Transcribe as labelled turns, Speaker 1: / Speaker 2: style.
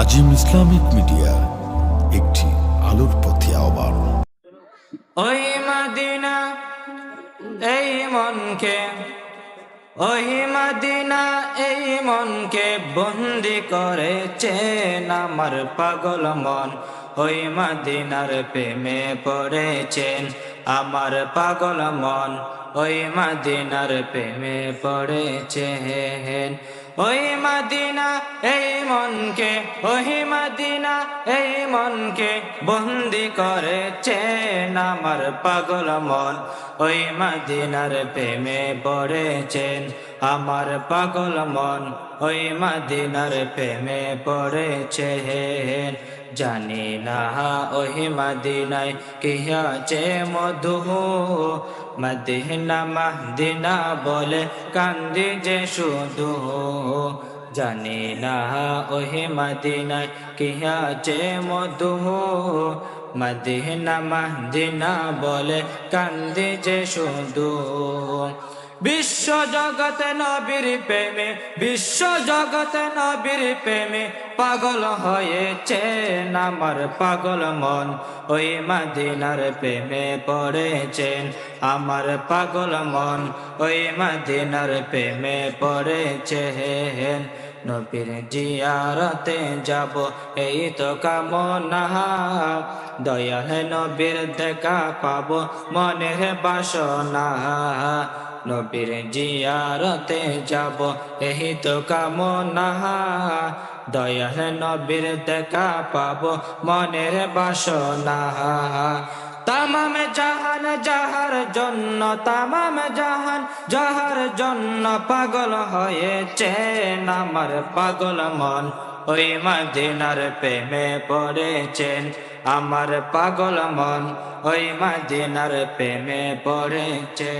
Speaker 1: আজিম Islamic media, একটি আলোর পথে আহ্বান।
Speaker 2: ওই মাদিনা, এই মনকে, ওই মাদিনা, এই মনকে বন্দি করেছেন আমার পাগল মন। ওই মাদিনার প্রেমে পড়েছেন আমার পাগল মন। ওই মাদিনার প্রেমে পড়েছেন ওই মাদিনা এই মনকে ওই মাদিনা এই মনকে বন্দি করেছেন আমার পাগল মন। ওই মাদিনার প্রেমে পড়েছেন আমার পাগল মন। ওই মাদিনার প্রেমে পড়েছেন। জানি না ওই মাদিনায় কি আছে মধু। মদিনা মদিনা বলে কান্দি যে শুধু। জানি না ওহে মাদিনায় কি আছে মধু। মদিনা মদিনা বলে কান্দি যে শুধু। বিশ্ব জগতে নবীর প্রেমে, বিশ্ব জগতে নবীর প্রেমে পাগল হয়েছে আমার পাগল মন? ওই মাদিনার প্রেমে পড়েছেন আমার পাগল মন। ওই মাদিনার প্রেমে পড়েছেন নবীর জিয়ারতে যাব, এই তো কামনা। দয়াল নবীর দেখা পাব মনের বাসনা। নবীর জিয়ারতে যাব, এই তো কামনা। দয়াল নবীর দেখা পাব, মনের বাসনা। তামাম জাহান যাহার জন্য, তামাম জাহান যাহার জন্য পাগল হয়েছে আমার পাগল মন। ওই মাদিনার প্রেমে পড়েছেন আমার পাগল মন। ওই মাদিনার প্রেমে পড়েছে।